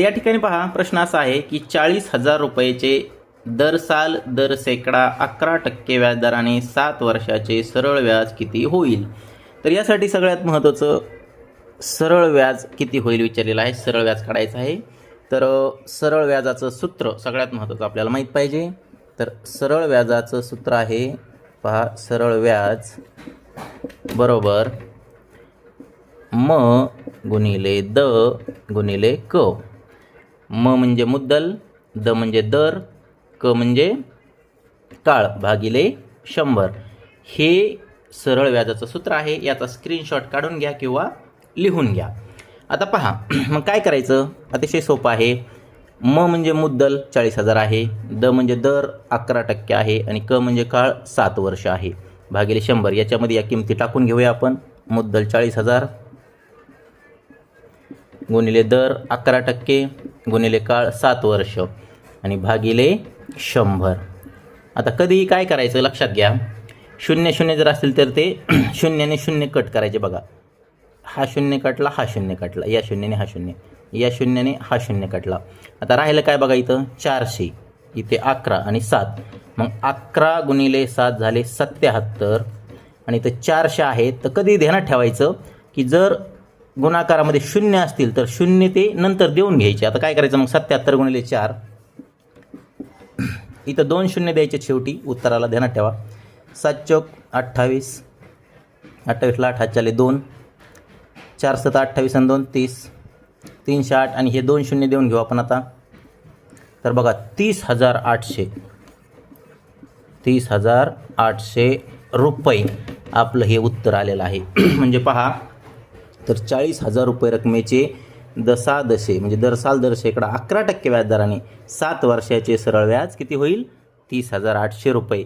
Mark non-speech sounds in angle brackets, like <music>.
या ठिकाणी पहा प्रश्न असा आहे की चाळीस हजार रुपयेचे दर साल दर सेकडा अकरा टक्के व्याजदराने सात वर्षाचे सरळ व्याज किती होईल? तर यासाठी सगळ्यात महत्त्वाचं सरळ व्याज किती होईल विचारलेलं आहे. सरळ व्याज काढायचं आहे. तर सरळ व्याजाचं सूत्र सगळ्यात महत्त्वाचं आपल्याला माहीत पाहिजे. तर सरळ व्याजाचं सूत्र आहे पहा सरळ व्याज बरोबर म गुणिले द गुणिले क. म म्हणजे मुद्दल द म्हणजे दर क म्हणजे काळ भागिले शंभर. हे सरळ व्याजाचं सूत्र आहे याचा स्क्रीनशॉट काढून घ्या किंवा लिहून घ्या. आता पहा <clears throat> मग काय करायचं? अतिशय सोपं आहे. म म्हणजे मुद्दल चाळीस हजार आहे. द म्हणजे दर अकरा टक्के आहे आणि क म्हणजे काळ सात वर्ष आहे. भागिले शंभर याच्यामध्ये या किमती टाकून घेऊया आपण. मुद्दल चाळीस हजार. गुणिले दर अकरा टक्के. गुणिले काळ सात वर्ष आणि भागिले शंभर. आता कधीही काय करायचं लक्षात घ्या. शून्य शून्य जर असतील तर ते <clears throat> शून्याने शून्य कट करायचे बघा. हा शून्य कटला हा शून्य कटला या शून्याने हा शून्य या शून्याने हा शून्य कटला. आता राहिलं काय बघा इथं? चारशे. इथे अकरा आणि सात. मग अकरा गुणिले सात झाले सत्याहत्तर. आणि इथं चारशे आहेत तर कधी ध्यानात ठेवायचं की जर गुणाकारामध्ये शून्य असतील तर शून्य ते नंतर देऊन घ्यायचे. आता काय करायचं मग? सत्याहत्तर गुणिले चार. इथं दोन शून्य द्यायचे शेवटी. उत्तराला ध्यानात ठेवा. सात चौक अठ्ठावीस. अठ्ठावीसला आठ हातच्याले दोन. चार सत अठ्ठावीस आणि दोन तीस. तीनशे आठ आणि हे दोन शून्य देऊन घेऊ आपण आता. तर बघा तीस हजार आठशे. तीस हजार आठशे रुपये आपलं हे उत्तर आलेलं आहे. <clears throat> म्हणजे पहा तर चाळीस हजार रुपये रकमेचे दसा दशे म्हणजे दर साल दर शेकडा अकरा टक्के व्याजदराने सात वर्षाचे सरळ व्याज किती होईल? तीस हजार आठशे रुपये.